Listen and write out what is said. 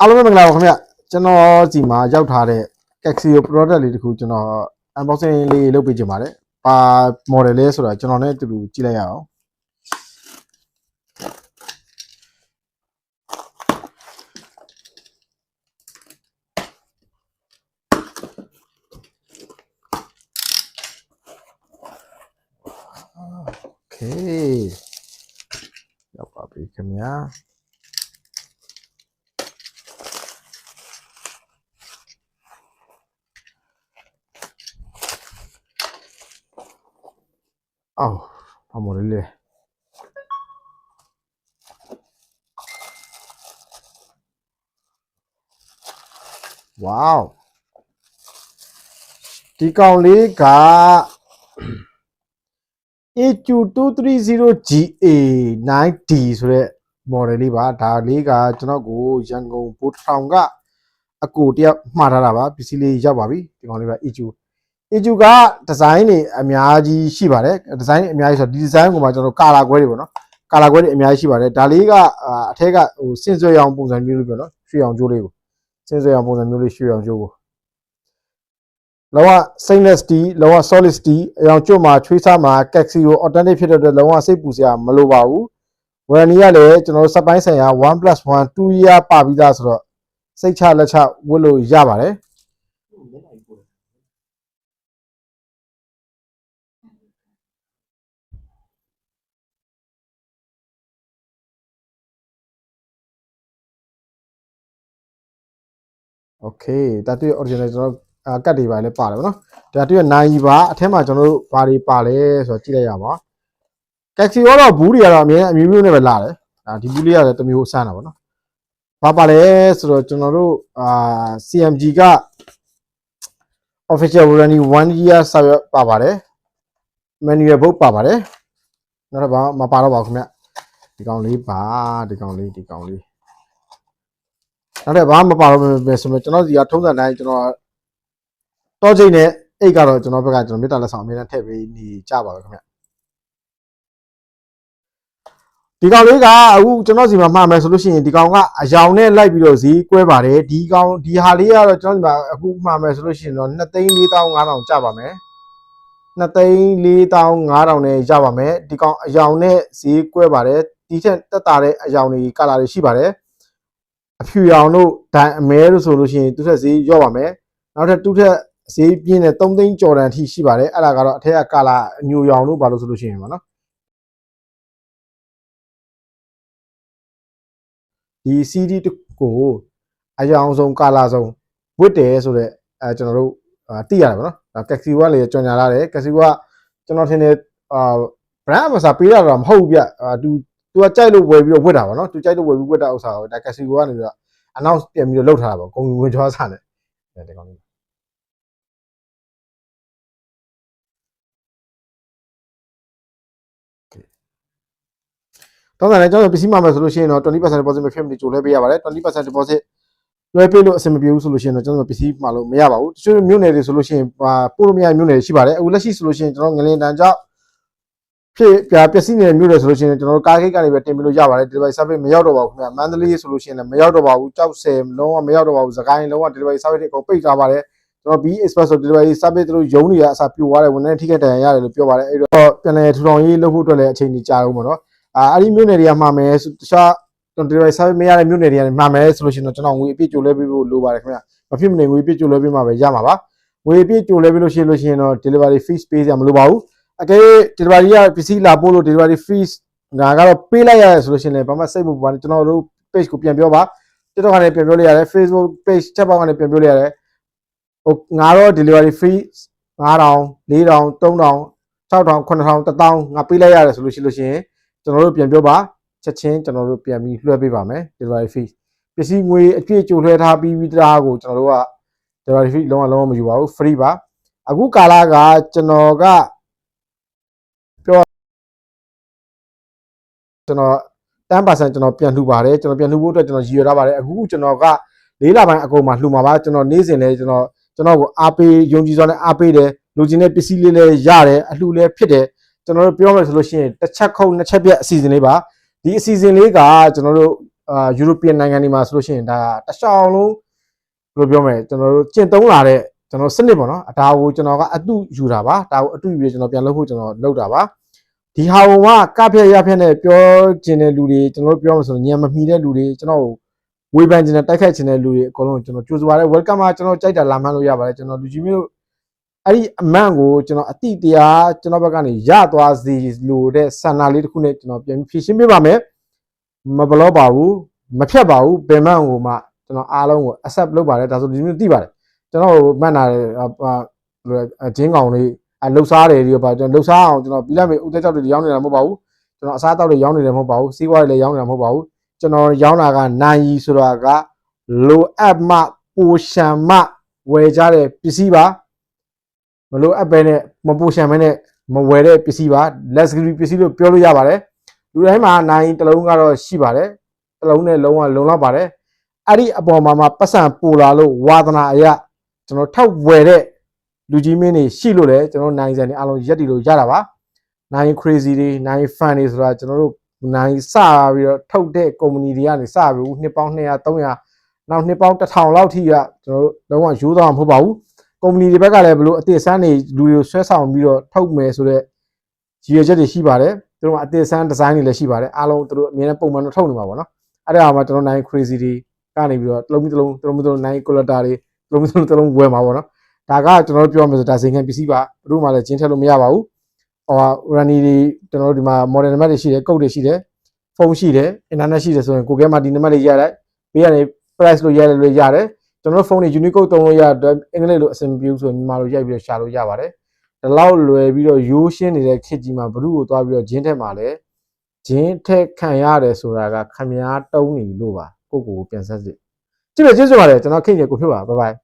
အားလုံးပဲမင်္ဂလာပါခင်ဗျကျွန်တော်စီမှာရောက်ထားတဲ့ Caxio product လေးတခုကျွန်တော် unboxing လေးလုပ်ပေးခြင်းပါတယ်။ပါ model လေးဆိုတာကျွန်တော်နဲ့အတူတူကြည့်လိုက်ရအောင်။ Okay ရောက်ပါပြီခင်ဗျာ။ အော်ဘာမို့လဲဝေါဒီကောင်လေးက AQ230GA9D ဆိုတဲ့ model လေးပါဒါလေးကကျွန်တော်ကိုရန်ကုန်ပို့ထောင်ကအကိုတယောက်မှားထားတာပါပစ္စည်းလေးရောက်ပါပြီဒီကောင်လေးက AQ AQ ကဒီဇိုင်းတွေအများကြီးရှိပါတယ်ဒီဇိုင်းတွေအများကြီးဆိုတော့ဒီဒီဇိုင်းကိုမှကျွန်တော်ကာလာခွဲတွေပေါ့နော်ကာလာခွဲတွေအများကြီးရှိပါတယ်ဒါလေးကအထက်ကဟိုစင်ဆွဲရောင်ပုံစံမျိုးလေးပြောနော်ရွှေရောင်ကြိုးလေးကိုစင်ဆွဲရောင်ပုံစံမျိုးလေးရွှေရောင်ကြိုးကိုလောက stainless steel လောက solid steel အရောင်ကျွတ်မှာချွေးစားမှာ Casio alternative ဖြစ်တဲ့အတွက်လောကစိတ်ပူစရာမလိုပါဘူး warranty ကလည်းကျွန်တော်တို့စက်ပိုင်းဆိုင်ရာ 1+1 2 year ပါပြီးသားဆိုတော့စိတ်ချလက်ချဝတ်လို့ရပါတယ် โอเคဒါတွေ့ original ကျွန်တော်အာကတ်တွေပါလဲပါတယ်ဗောနော်ဒါတွေ့နိုင်ပါအထက်မှာကျွန်တော်တို့ဘာတွေပါလဲဆိုတော့ကြည့်လိုက်ရပါကက်ဆီရောတော့ဘူးတွေကတော့အမြဲအမျိုးမျိုးနဲ့ပဲလာတယ်ဒါဒီဘူးလေးကလည်းတစ်မျိုးဆန်းတာဗောနော်ဘာပါလဲဆိုတော့ကျွန်တော်တို့အာ CMG က official warranty 1 year စာရွက်ပါပါတယ် manual book ပါပါတယ်နောက်တော့ဘာမပါတော့ပါဘူးခင်ဗျဒီကောင်လေးပါဒီကောင်လေးဒီကောင်လေး နောက်ထပ်ဘာမှမပါတော့ပဲဆိုတော့ကျွန်တော်ဒီကထုံးစံတိုင်းကျွန်တော်တောချိန်နဲ့အိတ်ကတော့ကျွန်တော်ဘက်ကကျွန်တော်မေတ္တာလက်ဆောင်အများနဲ့ထည့်ပေးနေကြပါပဲခင်ဗျဒီကောင်လေးကအခုကျွန်တော်စီမှာမှားမယ်ဆိုလို့ရှိရင်ဒီကောင်ကအယောင်နဲ့လိုက်ပြီးတော့ဈေးကွဲပါတယ်ဒီကောင်ဒီဟာလေးကတော့ကျွန်တော်စီမှာအခုမှားမယ်ဆိုလို့ရှိရင်တော့2သိန်း4500ကျပါမယ်2သိန်း4500နဲ့ရပါမယ်ဒီကောင်အယောင်နဲ့ဈေးကွဲပါတယ်ဒီထက်တက်တာတဲ့အယောင်တွေကာလာတွေရှိပါတယ် အဖြူရောင်တို့ဒိုင်အမဲတို့ဆိုလို့ရှိရင်သူထက်ဈေးရော့ပါမယ်နောက်ထပ်သူထက်ဈေးပြင်းတဲ့3သိန်းကျော်တန်အထိရှိပါတယ်အဲ့ဒါကတော့အထက်ကကာလာအညူရောင်တို့ဘာလို့ဆိုလို့ရှိရင်ပါနော်ဒီ CD တကိုအယောင်ဆုံးကာလာဆုံးဝတ်တယ်ဆိုတော့အဲကျွန်တော်တို့အာသိရတယ်ဗောနော်ဒါကက်ဆီဝါလေကြော်ညာလာတယ်ကက်ဆီဝါကျွန်တော်ထင်တယ်အာ brand အမစားပေးရတာမဟုတ်ဘူးဗျအာသူ သူကကြိုက်လို့ဝယ်ပြီးတော့ဝတ်တာဗောနော်သူကြိုက်လို့ဝယ်ပြီးဝတ်တာဥစ္စာကိုဒါကက်ဆီဝါကနေပြီးတော့ announce ပြန်ပြီးတော့လုပ်ထားတာပေါ့ဂုံဝင်ကြွားစားတယ်ဒီကောင်လေးတော့လည်းကျွန်တော်ပစ္စည်းမှာမယ်ဆိုလို့ရှိရင်တော့20% deposit မဖြစ်မနေကြိုလဲပေးရပါတယ်20% deposit လွှဲပေးလို့အဆင်မပြေဘူးဆိုလို့ရှိရင်တော့ကျွန်တော်ပစ္စည်းမှာလို့မရပါဘူးတချို့မြို့နယ်တွေဆိုလို့ရှိရင်ပို့လို့မရမြို့နယ်တွေရှိပါတယ်အခုလက်ရှိဆိုလို့ရှိရင်ကျွန်တော်ငလင်တန်ကြောက် ဖြစ်ပြပစ္စည်းနယ်မြို့နယ်ဆိုလို့ရှိရင်ကျွန်တော်ကားဂိတ်ကနေပဲတင်ပြီးလို့ရပါတယ် delivery service မရောက်တော့ပါဘူးခင်ဗျာမန္တလေးဆိုလို့ရှိရင်လည်းမရောက်တော့ပါဘူးကြောက်ဆယ်လုံးဝမရောက်တော့ပါဘူးစကိုင်းလုံးဝ delivery service တွေအကုန်ပိတ်ထားပါတယ်ကျွန်တော် B Express ဆို delivery service တို့ရုံးတွေကအစားပြိုသွားတယ်ဝန်ထမ်းထိခိုက်ဒဏ်ရာရတယ်လို့ပြောပါတယ်အဲ့တော့ပြန်လည်ထူထောင်ရေးလုပ်ဖို့အတွက်လည်းအချိန်ကြီးကြာတော့မှာနော်အာအဲ့ဒီမြို့နယ်တွေကမှာမယ်တခြား delivery service မရတဲ့မြို့နယ်တွေကနေမှာမယ်ဆိုလို့ရှိရင်တော့ကျွန်တော်ငွေအပြည့်ကြိုလဲပေးဖို့လိုပါတယ်ခင်ဗျာမဖြစ်မနေငွေအပြည့်ကြိုလဲပေးမှာပဲရမှာပါငွေအပြည့်ကြိုလဲပေးလို့ရှိရင်လို့ရှိရင်တော့ delivery fees ပေးစရာမလိုပါဘူး အကယ်၍ delivery ကပစ္စည်းလာပို့လို့ delivery fees ငါကတော့ပေးလိုက်ရတယ်ဆိုလို့ရှိရင်လည်းဘာမှစိတ်မပူပါနဲ့ကျွန်တော်တို့ page ကိုပြန်ပြောပါ TikTok ကနေပြန်ပြောလို့ရတယ် Facebook page ချက်ပေါက်ကနေပြန်ပြောလို့ရတယ်ဟိုငါတော့ delivery fee 9000 4000 3000 6000 9000 1000ငါပေးလိုက်ရတယ်ဆိုလို့ရှိလို့ရှိရင်ကျွန်တော်တို့ပြန်ပြောပါချက်ချင်းကျွန်တော်တို့ပြန်ပြီးလွှဲပေးပါမယ် delivery fee ပစ္စည်းငွေအပြည့်ကြိုလွှဲထားပြီးပြီးသားကိုကျွန်တော်တို့က delivery fee လုံးဝလုံးဝမယူပါဘူး free ပါအခုကာလကကျွန်တော်က ပြောကျွန်တော်10%ကျွန်တော်ပြန်လှူပါတယ်ကျွန်တော်ပြန်လှူဖို့အတွက်ကျွန်တော်ရည်ရွယ်ထားပါတယ်အခုကျွန်တော်ကလေးလပိုင်းအကုန်မှာလှူမှာပါကျွန်တော်နေ့စဉ်လဲကျွန်တော်ကျွန်တော်ကိုအားပေးယုံကြည်စွာနဲ့အားပေးတယ်လူချင်းတဲ့ပစ္စည်းလေးလည်းရတယ်အလှူလည်းဖြစ်တယ်ကျွန်တော်တို့ပြောမယ်ဆိုလို့ရှိရင်တစ်ချက်ခုတ်နှစ်ချက်ပြက်အစီအစဉ်လေးပါဒီအစီအစဉ်လေးကကျွန်တော်တို့အာ European နိုင်ငံတွေမှာဆိုလို့ရှိရင်ဒါတစ်ရှောင်းလုံးဘယ်လိုပြောမလဲကျွန်တော်တို့ကျင့်သုံးလာတဲ့ကျွန်တော်စနစ်ပေါ့နော်အဒါကိုကျွန်တော်ကအတုယူတာပါဒါကိုအတုယူပြီးကျွန်တော်ပြန်လုပ်ဖို့ကျွန်တော်လုပ်တာပါ ဒီဟာကကဖျက်ရဖျက်နဲ့ပြောကျင်တဲ့လူတွေကျွန်တော်တို့ပြောမှဆိုရင်ညံမမီတဲ့လူတွေကျွန်တော်ဝေဖန်ကျင်တဲ့တိုက်ခိုက်ကျင်တဲ့လူတွေအကုန်လုံးကျွန်တော်ကြိုးစားပါတယ် welcome ပါကျွန်တော်ကြိုက်တာလာမှန်းလို့ရပါတယ်ကျွန်တော်လူကြီးမျိုးအဲ့ဒီအမန့်ကိုကျွန်တော်အတိတရားကျွန်တော်ဘက်ကနေရသွားစီလို့တဲ့ဆန္ဒလေးတစ်ခုနဲ့ကျွန်တော်ပြန်ဖြည့်ရှင်းပေးပါမယ်မဘလောပါဘူးမဖြတ်ပါဘူးဘယ်မှန်ကိုမှကျွန်တော်အားလုံးကို accept လုပ်ပါတယ်ဒါဆိုလူကြီးမျိုးသိပါတယ်ကျွန်တော်မှတ်နာတယ်ဂျင်းကောင်လေး အလှုပ်ရှားတယ်ဒီပါကျွန်တော်လှုပ်ရှားအောင်ကျွန်တော်ပြီးလိုက်မယ်ဥသက်ကြောက်တွေရောင်းနေတာမဟုတ်ပါဘူးကျွန်တော်အစားအသောက်တွေရောင်းနေတယ်မဟုတ်ပါဘူးစီးပွားတွေလည်းရောင်းနေတာမဟုတ်ပါဘူးကျွန်တော်ရောင်းတာကနိုင်ရီဆိုတာကလိုအပ်မှပိုရှံမှဝယ်ကြတဲ့ပစ္စည်းပါမလိုအပ်ပဲနဲ့မပိုရှံမဲနဲ့မဝယ်တဲ့ပစ္စည်းပါ luxury ပစ္စည်းလို့ပြောလို့ရပါတယ်လူတိုင်းမှာနိုင်တစ်လုံးကတော့ရှိပါတယ်တစ်လုံးနဲ့လုံးဝလုံလောက်ပါတယ်အဲ့ဒီအပေါ်မှာမှပတ်စံပူလာလို့ဝါသနာအရကျွန်တော်ထောက်ဝယ်တဲ့ လူကြီးမင်းတွေရှိလို့လည်းကျွန်တော်နိုင်စံတွေအားလုံးရက်တည်လို့ရတာပါနိုင် crazy တွေနိုင် fan တွေဆိုတာကျွန်တော်တို့နိုင်စပြီးတော့ထုတ်တဲ့ company တွေကနေစပြီးနှစ်ပေါင်း200 300နောက်နှစ်ပေါင်း1000လောက်ထိကကျွန်တော်တို့လုံးဝရိုးသားမှာမဟုတ်ပါဘူး company တွေဘက်ကလည်းဘလို့အသေးစမ်းတွေလူတွေကိုဆွဲဆောင်ပြီးတော့ထုတ်မယ်ဆိုတော့ရည်ရွယ်ချက်တွေရှိပါတယ်သူတို့ကအသေးစမ်း design တွေလည်းရှိပါတယ်အားလုံးသူတို့အမြဲတမ်းပုံမှန်တော့ထုတ်နေမှာပေါ့နော်အဲ့ဒါမှကျွန်တော်နိုင် crazy တွေကနေပြီးတော့တစ်လုံးတစ်လုံးတစ်လုံးတစ်လုံးနိုင် collector တွေတစ်လုံးတစ်လုံးတစ်လုံးဝယ်မှာပေါ့နော် ဒါကကျွန်တော်တို့ပြောမယ်ဆိုဒါစိန်ခံပစ္စည်းပါဘယ်သူမှလည်းကျင်းထက်လို့မရပါဘူးဟိုရန်နီတွေကျွန်တော်တို့ဒီမှာ model နံပါတ်တွေရှိတယ်ကုတ်တွေရှိတယ်ဖုန်းရှိတယ် internet ရှိတယ်ဆိုရင်ကိုကဲမှာဒီနံပါတ်တွေရလိုက်ပေးရတယ် price လို့ရတယ်လို့ရတယ်ကျွန်တော်တို့ဖုန်းတွေ unicode သုံးလို့ရတော့အင်္ဂလိပ်လိုအဆင်မပြေဘူးဆိုရင်မြန်မာလိုရိုက်ပြီးတော့ရှာလို့ရပါတယ်ဒီလောက်လွယ်ပြီးတော့ရိုးရှင်းနေတဲ့ခေတ်ကြီးမှာဘ ᱹ ကိုသွားပြီးတော့ဂျင်းထက်မှာလဲဂျင်းထက်ခံရတယ်ဆိုတာကခမားတုံးနေလို့ပါကိုကိုကိုပြန်ဆက်စစ်ကြည့်မယ်ကျေးဇူးပါတယ်ကျွန်တော်ခေတ်ကြီးကိုဖြစ်ပါဘိုင်ဘိုင်